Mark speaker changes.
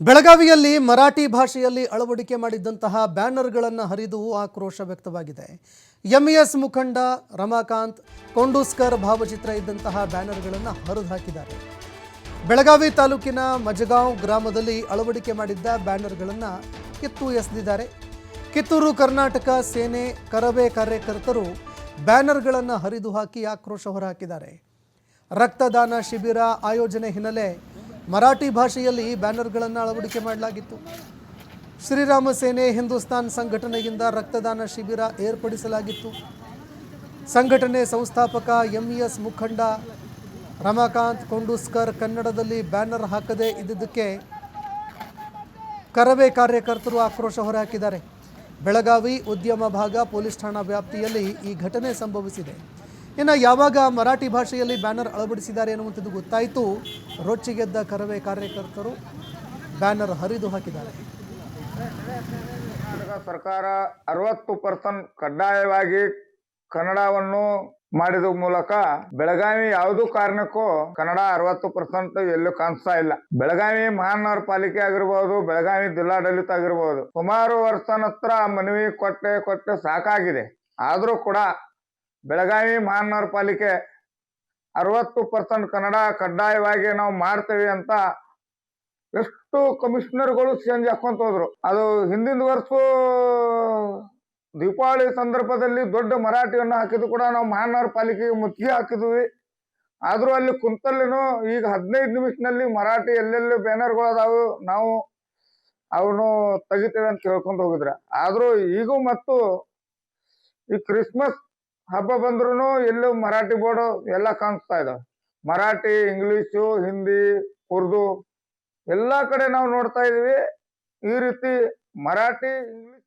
Speaker 1: ಬೆಳಗಾವಿಯಲ್ಲಿ ಮರಾಠಿ ಭಾಷೆಯಲ್ಲಿ ಅಳವಡಿಕೆ ಮಾಡಿದ್ದಂತಹ ಬ್ಯಾನರ್ಗಳನ್ನು ಹರಿದು ಆಕ್ರೋಶ ವ್ಯಕ್ತವಾಗಿದೆ. ಎಂಇಎಸ್ ಮುಖಂಡ ರಮಾಕಾಂತ್, ಕೊಂಡೂಸ್ಕರ್ ಭಾವಚಿತ್ರ ಇದ್ದಂತಹ ಬ್ಯಾನರ್ಗಳನ್ನು ಹರಿದು ಹಾಕಿದ್ದಾರೆ ಬೆಳಗಾವಿ ತಾಲೂಕಿನ ಮಜಗಾಂವ್ ಗ್ರಾಮದಲ್ಲಿ ಅಳವಡಿಕೆ ಮಾಡಿದ್ದ ಬ್ಯಾನರ್ಗಳನ್ನು ಕಿತ್ತು ಎಸೆದಿದ್ದಾರೆ. ಕಿತ್ತೂರು ಕರ್ನಾಟಕ ಸೇನೆ ಕರವೇ ಕಾರ್ಯಕರ್ತರು ಬ್ಯಾನರ್ಗಳನ್ನು ಹರಿದು ಹಾಕಿ ಆಕ್ರೋಶ ಹೊರಹಾಕಿದ್ದಾರೆ. ರಕ್ತದಾನ ಶಿಬಿರ ಆಯೋಜನೆ ಹಿನ್ನೆಲೆ ಮರಾಠಿ ಭಾಷೆಯಲ್ಲಿ ಬ್ಯಾನರ್ಗಳನ್ನು ಅಳವಡಿಕೆ ಮಾಡಲಾಗಿತ್ತು. ಶ್ರೀರಾಮ ಸೇನೆ ಹಿಂದೂಸ್ತಾನ್ ಸಂಘಟನೆಯಿಂದ ರಕ್ತದಾನ ಶಿಬಿರ ಏರ್ಪಡಿಸಲಾಗಿತ್ತು. ಸಂಘಟನೆ ಸಂಸ್ಥಾಪಕ ಎಂ ಎಸ್ ಮುಖಂಡ ರಮಾಕಾಂತ್ ಕೊಂಡೂಸ್ಕರ್ ಕನ್ನಡದಲ್ಲಿ ಬ್ಯಾನರ್ ಹಾಕದೇ ಇದ್ದಿದ್ದಕ್ಕೆ ಕರವೇ ಕಾರ್ಯಕರ್ತರು ಆಕ್ರೋಶ ಹೊರಹಾಕಿದ್ದಾರೆ. ಬೆಳಗಾವಿ ಉದ್ಯಮ ಭಾಗ ಪೊಲೀಸ್ ಠಾಣಾ ವ್ಯಾಪ್ತಿಯಲ್ಲಿ ಈ ಘಟನೆ ಸಂಭವಿಸಿದೆ. ಇನ್ನು ಯಾವಾಗ ಮರಾಠಿ ಭಾಷೆಯಲ್ಲಿ ಬ್ಯಾನರ್ ಅಳವಡಿಸಿದ್ದಾರೆ ಅನ್ನುವಂಥದ್ದು ಗೊತ್ತಾಯಿತು. ರೊಚ್ಚಿಗೆದ್ದ ಕರವೇ ಕಾರ್ಯಕರ್ತರು ಬ್ಯಾನರ್ ಹರಿದು ಹಾಕಿದ್ದಾರೆ.
Speaker 2: ಸರ್ಕಾರ ಅರವತ್ತು ಪರ್ಸೆಂಟ್ ಕಡ್ಡಾಯವಾಗಿ ಕನ್ನಡವನ್ನು ಮಾಡಿದ ಮೂಲಕ ಬೆಳಗಾವಿ ಯಾವುದೂ ಕಾರಣಕ್ಕೂ ಕನ್ನಡ ಅರವತ್ತು ಪರ್ಸೆಂಟ್ ಎಲ್ಲೂ ಕಾಣಿಸ್ತಾ ಇಲ್ಲ. ಬೆಳಗಾವಿ ಮಹಾನಗರ ಪಾಲಿಕೆ ಆಗಿರ್ಬೋದು, ಬೆಳಗಾವಿ ಜಿಲ್ಲಾಡಳಿತ ಆಗಿರ್ಬೋದು, ಸುಮಾರು ವರ್ಷ ಹತ್ರ ಮನವಿ ಕೊಟ್ಟೆ ಕೊಟ್ಟೆ ಸಾಕಾಗಿದೆ. ಆದರೂ ಕೂಡ ಬೆಳಗಾವಿ ಮಹಾನಗರ ಪಾಲಿಕೆ ಅರವತ್ತು ಪರ್ಸೆಂಟ್ ಕನ್ನಡ ಕಡ್ಡಾಯವಾಗಿ ನಾವು ಮಾಡ್ತೇವೆ ಅಂತ ಎಷ್ಟು ಕಮಿಷನರ್ಗಳು ಚೇಂಜ್ ಹಾಕೊಂತ ಹೋದ್ರು. ಅದು ಹಿಂದಿನ ವರ್ಷ ದೀಪಾವಳಿ ಸಂದರ್ಭದಲ್ಲಿ ದೊಡ್ಡ ಮರಾಠಿಯನ್ನು ಹಾಕಿದ್ರು ಕೂಡ ನಾವು ಮಹಾನಗರ ಪಾಲಿಕೆಗೆ ಮುತ್ತಿಗೆ ಹಾಕಿದ್ವಿ. ಆದರೂ ಅಲ್ಲಿ ಕುಂತಲ್ಲಿನೂ, ಈಗ ಹದಿನೈದು ನಿಮಿಷನಲ್ಲಿ ಮರಾಠಿ ಎಲ್ಲೆಲ್ಲಿ ಬ್ಯಾನರ್ಗಳು ಅದಾವು ನಾವು ಅವನು ತೆಗಿತೇವೆ ಅಂತ ಕೇಳ್ಕೊಂಡು ಹೋಗಿದ್ರೆ. ಆದರೂ ಈಗೂ ಮತ್ತು ಈ ಕ್ರಿಸ್ಮಸ್ ಹಬ್ಬ ಬಂದ್ರು ಎಲ್ಲೂ ಮರಾಠಿ ಬೋರ್ಡು ಎಲ್ಲ ಕಾಣಿಸ್ತಾ ಇದಾವೆ ಮರಾಠಿ, ಇಂಗ್ಲಿಷು, ಹಿಂದಿ, ಉರ್ದು ಎಲ್ಲಾ ಕಡೆ ನಾವು ನೋಡ್ತಾ ಇದೀವಿ ಈ ರೀತಿ ಮರಾಠಿ, ಇಂಗ್ಲಿಷ್